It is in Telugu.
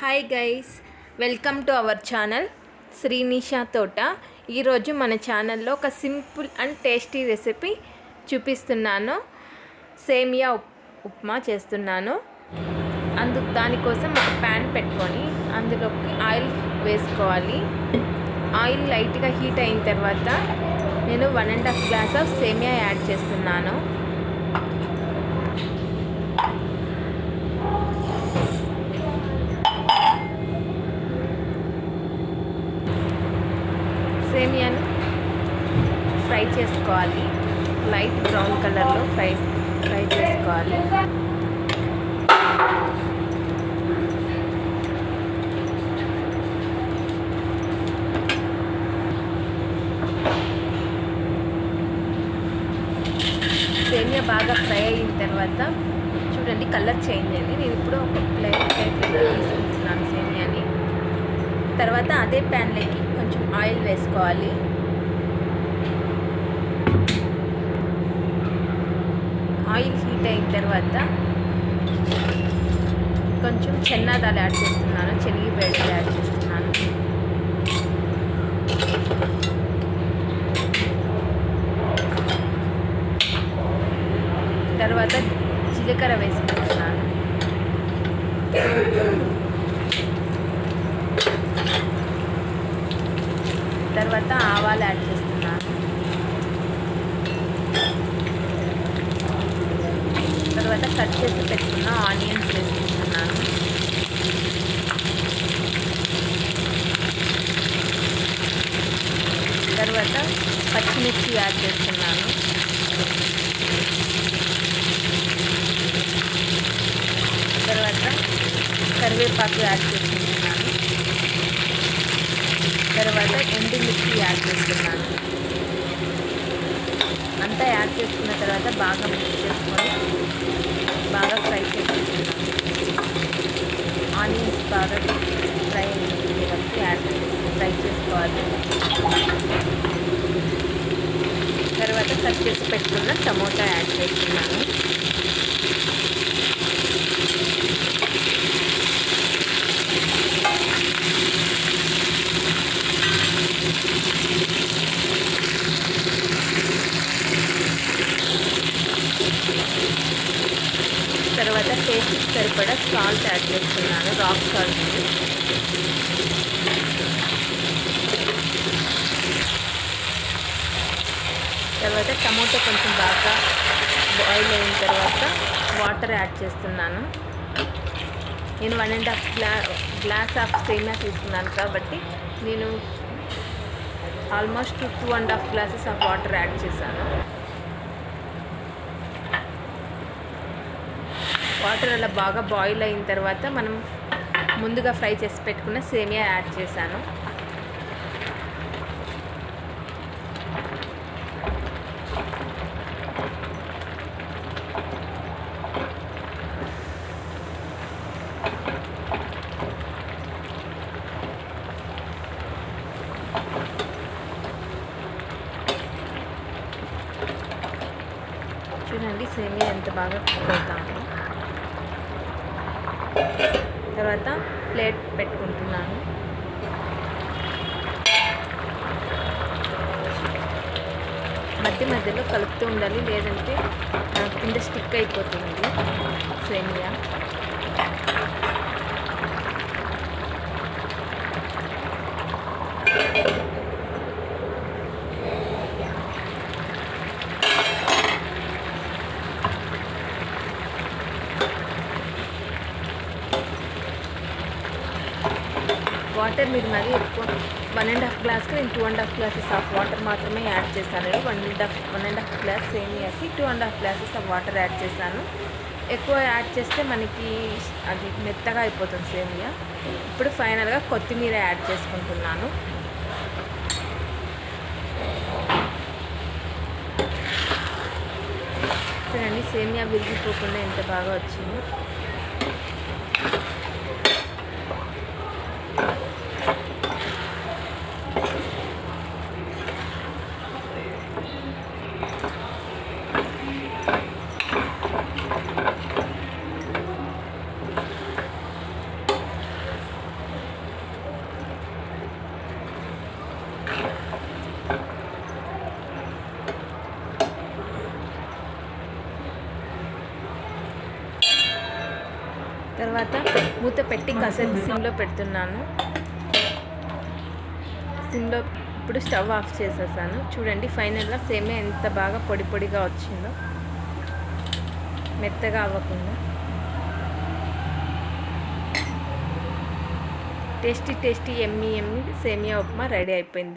Hi guys welcome to our channel Srinisha Thota ఈరోజు మన ఛానల్లో ఒక సింపుల్ అండ్ టేస్టీ రెసిపీ చూపిస్తున్నాను. సేమియా ఉప్మా చేస్తున్నాను. అందు దానికోసం ఒక ప్యాన్ పెట్టుకొని అందులోకి ఆయిల్ వేసుకోవాలి. ఆయిల్ లైట్గా హీట్ అయిన తర్వాత నేను one and half glass of semiya add చేస్తున్నాను. ఆనియన్ ఫ్రై చేసుకోవాలి. లైట్ బ్రౌన్ కలర్లో ఫ్రై ఫ్రై చేసుకోవాలి. సేమియా బాగా ఫ్రై అయిన తర్వాత చూడండి కలర్ చేంజ్ అయింది. నేను ఇప్పుడు ఒక ప్లేట్ ప్లేట్లో తీసుకుంటున్నాను సేమియాని తర్వాత అదే ప్యాన్లోకి కొంచెం ఆయిల్ వేసుకోవాలి. ఆయిల్ హీట్ అయిన తర్వాత కొంచెం చెన్నాదాలు యాడ్ చేస్తున్నాను చెనిగి బెడ్లు యాడ్ చేస్తున్నాను. తర్వాత జీలకర్ర వేసుకుంటున్నాను. తర్వాత ఆవాలు యాడ్ చేస్తున్నాను తర్వాత కట్ చేసి పెట్టుకున్న ఆనియన్స్ వేసుకుంటున్నాను తర్వాత పచ్చిమిర్చి యాడ్ చేస్తున్నాను. తర్వాత కరివేపాకు యాడ్ చేస్తున్నాను తర్వాత ఎండుమిర్చి యాడ్ చేస్తున్నాను అంతా యాడ్ చేసుకున్న తర్వాత బాగా మిక్స్ చేసుకొని బాగా ఫ్రై చేసుకుంటున్నాను ఆనియన్స్ బాగా ఫ్రై అయ్యేటప్పుడు యాడ్ ఫ్రై చేసుకోవాలి. తర్వాత కట్ చేసి పెట్టుకున్న టమోటా యాడ్ చేస్తున్నాను తర్వాత టేస్ట్కి సరిపడా సాల్ట్ యాడ్ చేస్తున్నాను రాక్ సాల్ట్. తర్వాత టమోటో కొంచెం బాగా బాయిల్ అయిన తర్వాత వాటర్ యాడ్ చేస్తున్నాను. నేను one and half గ్లా glass of semiya తీసుకున్నాను కాబట్టి నేను almost two and half glasses of water add చేశాను. వాటర్ అలా బాగా బాయిల్ అయిన తర్వాత మనం ముందుగా ఫ్రై చేసి పెట్టుకున్న సేమియా యాడ్ చేశాను. చూడండి సేమియా ఎంత బాగా కుక్ అవుతాము తర్వాత ప్లేట్ పెట్టుకుంటున్నాను. మధ్య మధ్యలో కలుపుతూ ఉండాలి లేదంటే కింద స్టిక్ అయిపోతుంది. సేమియా వాటర్ మీరు మరీ ఎక్కువ వన్ అండ్ హాఫ్ గ్లాస్కి నేను two and half glasses of water మాత్రమే యాడ్ చేశాను one and half one and half glass సేమియాకి two and half glasses of water add చేశాను ఎక్కువ యాడ్ చేస్తే మనకి అది మెత్తగా అయిపోతుంది సేమియా. ఇప్పుడు ఫైనల్గా కొత్తిమీర యాడ్ చేసుకుంటున్నాను. చూడండి సేమియా విరిగిపోకుండా ఎంత బాగా వచ్చింది. తర్వాత మూత పెట్టి కసేపు సిమ్లో పెడుతున్నాను. సిమ్లో ఇప్పుడు స్టవ్ ఆఫ్ చేసేసాను. చూడండి ఫైనల్గా సేమే ఎంత బాగా పొడి పొడిగా వచ్చిందో. మెత్తగా అవ్వకుండా. టేస్టీ టేస్టీ ఎమ్మి ఎమ్మి సేమియా ఉప్మా రెడీ అయిపోయింది.